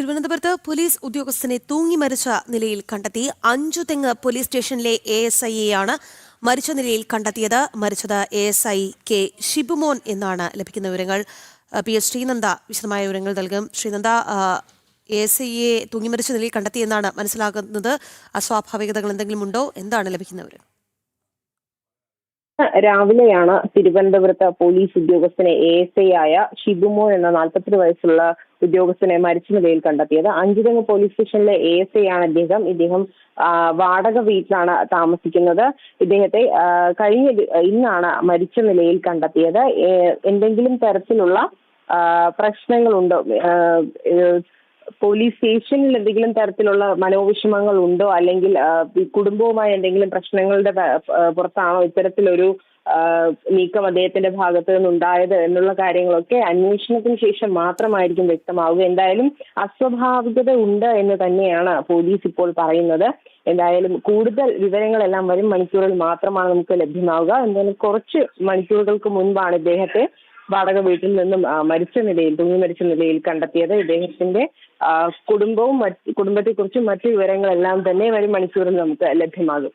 തിരുവനന്തപുരത്ത് പോലീസ് ഉദ്യോഗസ്ഥനെ തൂങ്ങി മരിച്ച നിലയിൽ കണ്ടെത്തി. അഞ്ചു തെങ്ങ് പോലീസ് സ്റ്റേഷനിലെ എ എസ് ഐയെയാണ് മരിച്ച നിലയിൽ കണ്ടെത്തിയത്. മരിച്ചത് A S I K Shibumon എന്നാണ് ലഭിക്കുന്ന വിവരങ്ങൾ. പി എസ് ശ്രീനന്ദ വിശദമായ വിവരങ്ങൾ നൽകും. ശ്രീനന്ദ എ എസ് ഐയെ തൂങ്ങി മരിച്ച നിലയിൽ കണ്ടെത്തിയെന്നാണ് മനസ്സിലാകുന്നത്. അസ്വാഭാവികതകൾ എന്തെങ്കിലും ഉണ്ടോ? എന്താണ് ലഭിക്കുന്ന വിവരം? രാവിലെയാണ് തിരുവനന്തപുരത്ത് പോലീസ് ഉദ്യോഗസ്ഥനെ എ എസ് ഐ ആയ ഷിബുമോൻ എന്ന നാൽപ്പത്തിരു വയസ്സുള്ള ഉദ്യോഗസ്ഥനെ മരിച്ച നിലയിൽ കണ്ടെത്തിയത്. അഞ്ചുതെങ്ങ് പോലീസ് സ്റ്റേഷനിലെ എ എസ് ഐ ആണ് അദ്ദേഹം ഇദ്ദേഹം വാടക വീട്ടിലാണ് താമസിക്കുന്നത്. ഇദ്ദേഹത്തെ കഴിഞ്ഞ ഇന്നാണ് മരിച്ച നിലയിൽ കണ്ടെത്തിയത്. എന്തെങ്കിലും തരത്തിലുള്ള പ്രശ്നങ്ങളുണ്ടോ? പോലീസ് സ്റ്റേഷനിൽ എന്തെങ്കിലും തരത്തിലുള്ള മനോവിഷമങ്ങൾ ഉണ്ടോ? അല്ലെങ്കിൽ കുടുംബവുമായി എന്തെങ്കിലും പ്രശ്നങ്ങളുടെ പുറത്താണോ ഇത്തരത്തിലൊരു നീക്കം അദ്ദേഹത്തിന്റെ ഭാഗത്ത് നിന്നുണ്ടായത് എന്നുള്ള കാര്യങ്ങളൊക്കെ അന്വേഷണത്തിന് ശേഷം മാത്രമായിരിക്കും വ്യക്തമാവുക. എന്തായാലും അസ്വാഭാവികത ഉണ്ട് എന്ന് തന്നെയാണ് പോലീസ് ഇപ്പോൾ പറയുന്നത്. എന്തായാലും കൂടുതൽ വിവരങ്ങളെല്ലാം വരും മണിക്കൂറിൽ മാത്രമാണ് നമുക്ക് ലഭ്യമാവുക. എന്തായാലും കുറച്ച് മണിക്കൂറുകൾക്ക് മുൻപാണ് ഇദ്ദേഹത്തെ വാടക വീട്ടിൽ നിന്നും മരിച്ച നിലയിൽ തൂങ്ങി മരിച്ച നിലയിൽ കണ്ടെത്തിയത് ഇദ്ദേഹത്തിന്റെ കുടുംബവും കുടുംബത്തെ കുറിച്ച് മറ്റു വിവരങ്ങളെല്ലാം തന്നെ വരും മണിക്കൂറിൽ നമുക്ക് ലഭ്യമാകും.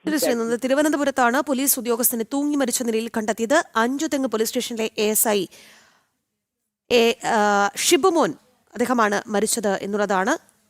തിരുവനന്തപുരത്താണ് പോലീസ് ഉദ്യോഗസ്ഥനെ തൂങ്ങി മരിച്ച നിലയിൽ കണ്ടെത്തിയത് അഞ്ചു തെങ്ങ് പോലീസ് സ്റ്റേഷനിലെ A S I. A Shibumon അദ്ദേഹമാണ് മരിച്ചത് എന്നുള്ളതാണ്